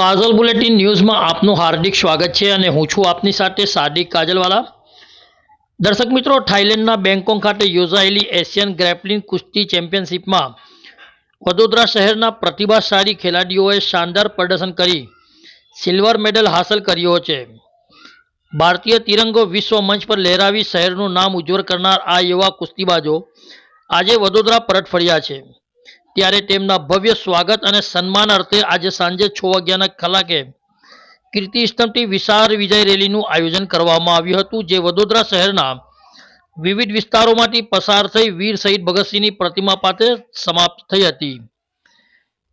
કાજલ bulletin ન્યૂઝમાં આપનું હાર્દિક સ્વાગત છે અને હું છું આપની સાથે સાદિક કાજલવાલા. દર્શક મિત્રો, થાઇલેન્ડના બેંકોક ખાતે યોજાયેલી એશિયન ગ્રેપલિંગ કુસ્તી ચેમ્પિયનશિપમાં વડોદરા શહેરના પ્રતિભાશાળી ખેલાડીઓએ શાનદાર પ્રદર્શન કરી, સિલ્વર મેડલ હાંસલ કર્યો છે. ભારતીય તિરંગો વિશ્વ મંચ પર લહેરાવી શહેરનું નામ ઉજ્જવળ કરનાર આ યુવા કુસ્તીબાજો આજે વડોદરા પરત ફર્યા છે. ત્યારે તેમના ભવ્ય સ્વાગત અને સન્માન અર્થે આજે સાંજે છ વાગ્યાના કલાકે કીર્તિ સ્તંભથી વિશાળ વિજય રેલીનું આયોજન કરવામાં આવ્યું હતું, જે વડોદરા શહેરના વિવિધ વિસ્તારોમાંથી પસાર થઈ વીર શહીદ ભગતસિંહની પ્રતિમા પાસે સમાપ્ત થઈ હતી.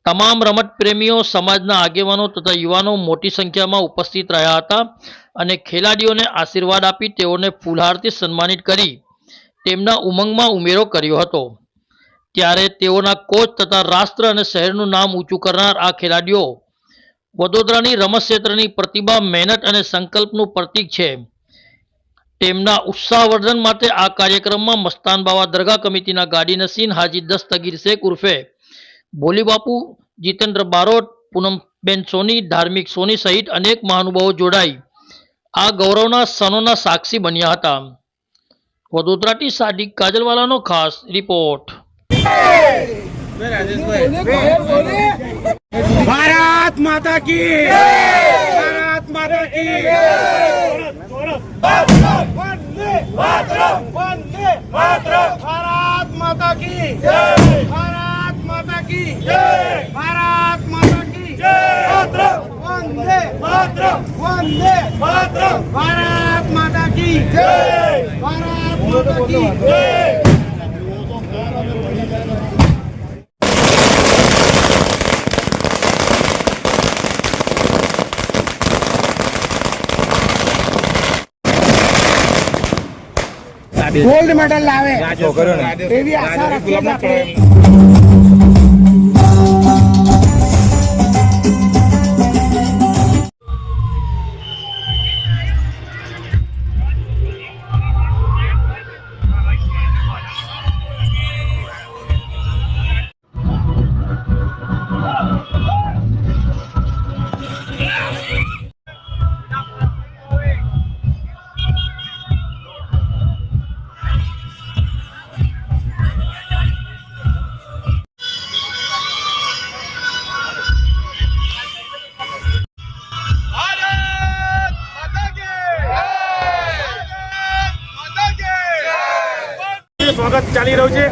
તમામ રમત પ્રેમીઓ, સમાજના આગેવાનો તથા યુવાનો મોટી સંખ્યામાં ઉપસ્થિત રહ્યા હતા અને ખેલાડીઓને આશીર્વાદ આપી તેઓને ફૂલહારથી સન્માનિત કરી તેમના ઉમંગમાં ઉમેરો કર્યો હતો. ત્યારે તેઓના કોચ તથા રાષ્ટ્ર અને શહેરનું નામ ઊંચું કરનાર આ ખેલાડીઓ. વડોદરાની રમત ક્ષેત્રની પ્રતિભા, મહેનત અને સંકલ્પનું પ્રતીક છે. તેમના ઉત્સાહવર્ધન માટે આ કાર્યક્રમમાં મસ્તાન બાવા દરગાહ કમિટીના ગાડી નસીન હાજી દસ્તગીર શેખ ઉર્ફે બોલીબાપુ જીતેન્દ્ર બારોટ, પૂનમબેન સોની, ધાર્મિક સોની સહિત અનેક મહાનુભાવો જોડાઈ આ ગૌરવના ક્ષણોના સાક્ષી બન્યા હતા. વડોદરાથી સાદિક કાજલવાલાનો ખાસ રિપોર્ટ. ભારત માતા કી ભારત માતા કી ભારત માતા કી ભારત માતા કી ભારત માતા કી વંદે માતરમ વંદે માતરમ ભારત માતા કી ભારત માતા કી ગોલ્ડ મેડલ લાવે. એવી આશા રાખીએ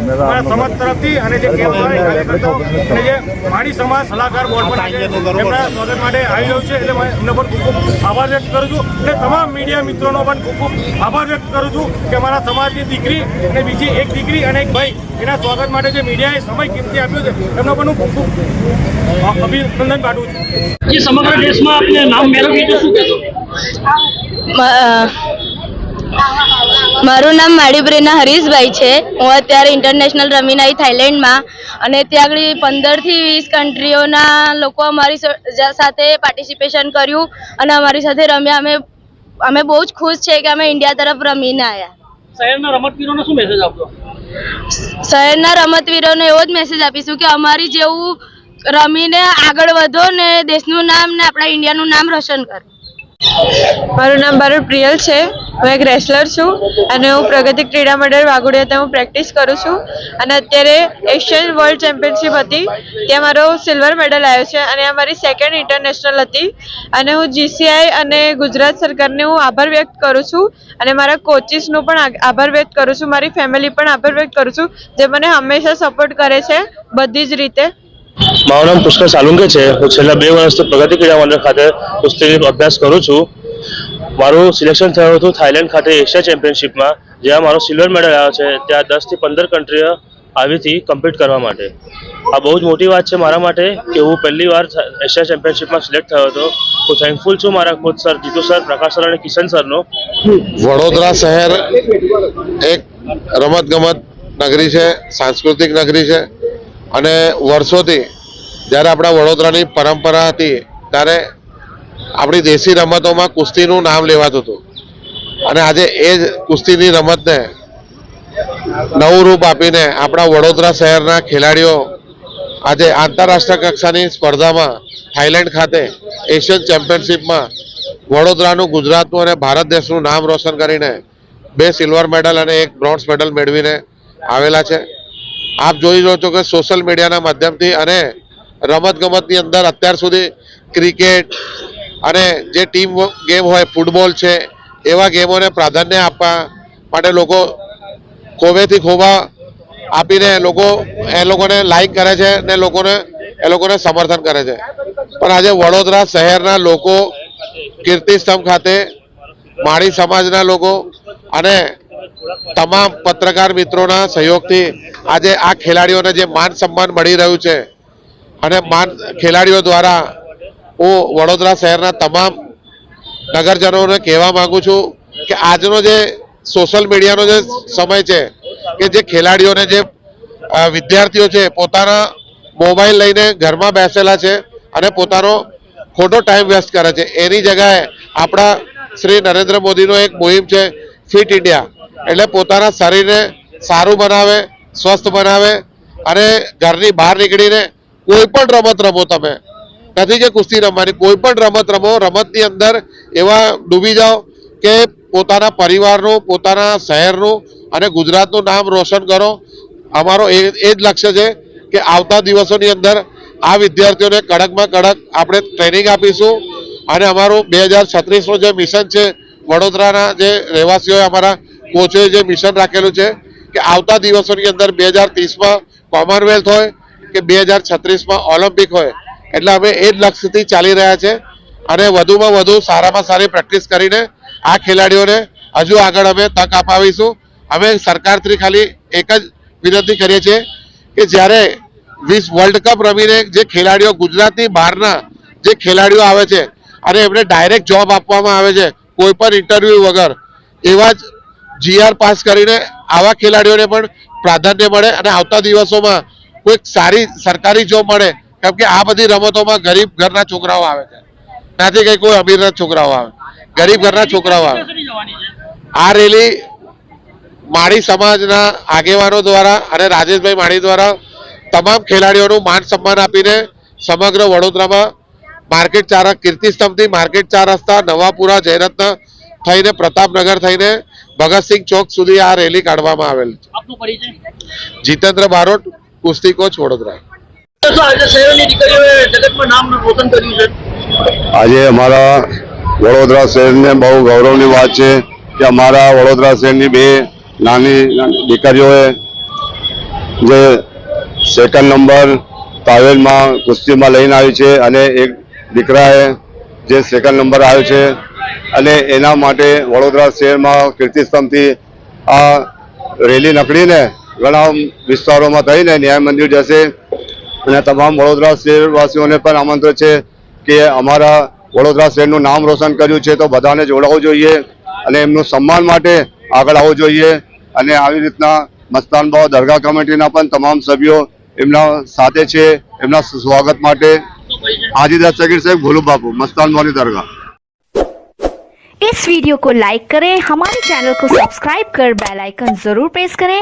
મારા સમાજ તરફથી અને જે કાર્યકર્તાઓ અને જે માળી સમાજ સલાહકાર બોર્ડ પણ આજે એમના સ્વાગત માટે આવી રહ્યું છે એટલે હું એમને પણ ખૂબ ખૂબ આભાર વ્યક્ત કરું છું અને તમામ મીડિયા મિત્રોનો પણ ખૂબ ખૂબ આભાર વ્યક્ત કરું છું કે મારા સમાજની દીકરી અને બીજી એક દીકરી અને એક ભાઈ એના સ્વાગત માટે જે મીડિયાએ સમય કિંમતી આપ્યો છે એમનો પણ હું ખૂબ ખૂબ અભિનંદન પાઠવું છું. જે સમગ્ર દેશમાં આપને નામ મેળવ્યું શું કહેશો? મ- મારું નામ માડીબ્રેના હરીશભાઈ છે. હું અત્યારે ઇન્ટરનેશનલ રમીને આવી થાઈલેન્ડમાં અને ત્યાં આગળ પંદરથી વીસ કન્ટ્રીઓના લોકો અમારી સાથે પાર્ટિસિપેશન કર્યું અને અમારી સાથે રમ્યા. અમે અમે બહુ જ ખુશ છે કે અમે ઇન્ડિયા તરફ રમીને આવ્યા શહેરના રમતવીરોને શું મેસેજ આપશો? શહેરના રમતવીરોને એવો જ મેસેજ આપીશું કે અમારી જેવું રમીને આગળ વધો ને દેશનું નામ ને આપણા ઇન્ડિયાનું નામ રોશન કરો. મારું નામ બારું પ્રિયલ છે. હું એક રેસલર છું અને હું પ્રગતિ ક્રીડા મંડળ વાઘોડિયા હું પ્રેક્ટિસ કરું છું. અને અત્યારે એશિયન વર્લ્ડ ચેમ્પિયનશિપ હતી. ત્યાં મારો સિલ્વર મેડલ આવ્યો છે અને આ મારી સેકન્ડ ઇન્ટરનેશનલ હતી. અને હું જીસીઆઈ અને ગુજરાત સરકારને હું આભાર વ્યક્ત કરું છું. અને મારા કોચિસનો પણ આભાર વ્યક્ત કરું છું. મારી ફેમિલી પણ આભાર વ્યક્ત કરું છું. જે મને હંમેશા સપોર્ટ કરે છે બધી જ રીતે. મારું નામ પુષ્કર સાલુંગે છે. હું છેલ્લા બે વર્ષથી પ્રગતિ ક્રીડા મંડળ ખાતે કુસ્તીનો અભ્યાસ કરું છું. મારું સિલેક્શન થયું હતું થાઈલેન્ડ ખાતે એશિયા ચેમ્પિયનશિપમાં, જ્યાં મારો સિલ્વર મેડલ આવ્યો છે. ત્યાં દસથી પંદર કન્ટ્રીઓ આવી હતી કમ્પીટ કરવા માટે. આ બહુ જ મોટી વાત છે મારા માટે કે હું પહેલી વાર એશિયા ચેમ્પિયનશિપમાં સિલેક્ટ થયો હતો. હું થેન્કફુલ છું મારા coach sir Jitu sir Prakash sir અને કિશન સરનો વડોદરા શહેર એક રમતગમત નગરી છે, સાંસ્કૃતિક નગરી છે અને વર્ષોથી જ્યારે આપણા વડોદરાની પરંપરા હતી, ત્યારે આપણી દેશી રમતોમાં કુસ્તીનું નામ લેવાતું હતું. અને આજે એ જ કુસ્તીની રમતને નવું રૂપ આપીને આપણા વડોદરા શહેરના ખેલાડીઓ આજે આંતરરાષ્ટ્રીય કક્ષાની સ્પર્ધામાં થાઈલેન્ડ ખાતે એશિયન ચેમ્પિયનશિપમાં વડોદરાનું, ગુજરાતનું અને ભારત દેશનું નામ રોશન કરીને બે સિલ્વર મેડલ અને એક બ્રોન્ઝ મેડલ મેળવીને આવેલા છે. આપ જોઈ રહ્યો છો કે સોશિયલ મીડિયાના માધ્યમથી અને રમત ગમતની અંદર અત્યાર સુધી ક્રિકેટ અને જે ટીમ ગેમ હોય, ફૂટબોલ છે, એવા ગેમોને પ્રાધાન્ય આપવા માટે લોકો ખોબેથી ખોબા આપીને લોકો એ લોકોને લાઈક કરે છે ને લોકોને, એ લોકોને સમર્થન કરે છે. પણ આજે વડોદરા શહેરના લોકો કીર્તિસ્તંભ ખાતે, માળી સમાજના લોકો અને તમામ પત્રકાર મિત્રોના સહયોગથી આજે આ ખેલાડીઓને જે માન સન્માન મળી રહ્યું છે અને માન ખેલાડીઓ દ્વારા હું વડોદરા શહેરના તમામ નગરજનોને કહેવા માગું છું કે આજનો જે સોશિયલ મીડિયાનો જે સમય છે કે જે ખેલાડીઓને જે વિદ્યાર્થીઓ છે પોતાના મોબાઈલ લઈને ઘરમાં બેસેલા છે અને પોતાનો ખોટો ટાઈમ વેસ્ટ કરે છે. એની જગ્યાએ આપણા શ્રી નરેન્દ્ર મોદીનો એક મુહિમ છે ફિટ ઇન્ડિયા. એટલે પોતાના શરીરને સારું બનાવે, સ્વસ્થ બનાવે અને ઘરની બહાર નીકળીને કોઈ પણ રમત રમો તમે. નથી કે કુસ્તી રમવાની, કોઈ પણ રમત રમો, રમતની અંદર એવા ડૂબી જાઓ કે પોતાના પરિવારનું, પોતાના શહેરનું અને ગુજરાતનું નામ રોશન કરો. અમારો એ એ જ લક્ષ્ય છે કે આવતા દિવસોની અંદર આ વિદ્યાર્થીઓને કડકમાં કડક આપણે ટ્રેનિંગ આપીશું. અને અમારું બે હજાર છત્રીસનું જે મિશન છે, વડોદરાના જે રહેવાસીઓએ અમારા કોચોએ જે મિશન રાખેલું છે કે આવતા દિવસોની અંદર બે હજાર ત્રીસમાં કોમનવેલ્થ હોય કે બે હજાર છત્રીસમાં ઓલિમ્પિક હોય, એટલે અમે એ જ લક્ષ્યથી ચાલી રહ્યા છે. અને વધુમાં વધુ સારામાં સારી પ્રેક્ટિસ કરીને આ ખેલાડીઓને હજુ આગળ અમે તક અપાવીશું. અમે સરકારથી ખાલી એક જ વિનંતી કરીએ છીએ કે જ્યારે વીસ વર્લ્ડ કપ રમીને જે ખેલાડીઓ ગુજરાતની બહારના જે ખેલાડીઓ આવે છે, અને એમને ડાયરેક્ટ જોબ આપવામાં આવે છે, કોઈ પણ ઇન્ટરવ્યૂ વગર, એવા જ જીઆર પાસ કરીને આવા ખેલાડીઓને પણ પ્રાધાન્ય મળે. અને આવતા દિવસોમાં કોઈક સારી સરકારી જોબ મળે કેમ કે આ બધી રમતોમાં ગરીબ ઘરના છોકરાઓ આવે છે. ત્યાંથી કંઈ કોઈ અમીરના છોકરાઓ આવે. ગરીબ ઘરના છોકરાઓ આવે. આ રેલી માળી સમાજના આગેવાનો દ્વારા અને રાજેશભાઈ માળી દ્વારા તમામ ખેલાડીઓનું માન સન્માન આપીને સમગ્ર વડોદરામાં માર્કેટ ચાર કીર્તિસ્તંભથી માર્કેટ ચાર રસ્તા નવાપુરા જયરત્ન થઈને પ્રતાપનગર થઈને ભગતસિંહ ચોક સુધી આ રેલી કાઢવામાં આવેલ. છે જીતેન્દ્ર બારોટ કુસ્તી કોચ વડોદરા આજે અમારા વડોદરા શહેરને બહુ ગૌરવની વાત છે કે અમારા વડોદરા શહેરની બે નાની નાની દીકરીઓએ જે સેકન્ડ નંબર તાવેલમાં કુસ્તીમાં લઈને આવી છે અને એક દીકરાએ જે સેકન્ડ નંબર આવ્યો છે અને એના માટે વડોદરા શહેરમાં કીર્તિસ્તંભથી આ રેલી નીકળીને ઘણા વિસ્તારોમાં થઈને ન્યાય મંદિર જશે અને તમામ વડોદરા શહેરવાસીઓને પણ આમંત્રિત છે કે અમારા વડોદરા શહેરનું નામ રોશન કર્યું છે તો બધાને જોડાવવું જોઈએ અને એમનું સન્માન માટે આગળ આવવું જોઈએ અને આવી રીતના મસ્તાન બાવા દરગાહ કમિટીના પણ તમામ સભ્યો એમના સાથે છે એમના સ્વાગત માટે હાજી દસ્તગીર સાહેબ ભોલુ બાપુ મસ્તાન બાવાની દરગાહ इस वीडियो को लाइक करें हमारे चैनल को सब्सक्राइब कर बेल आइकन जरूर प्रेस करें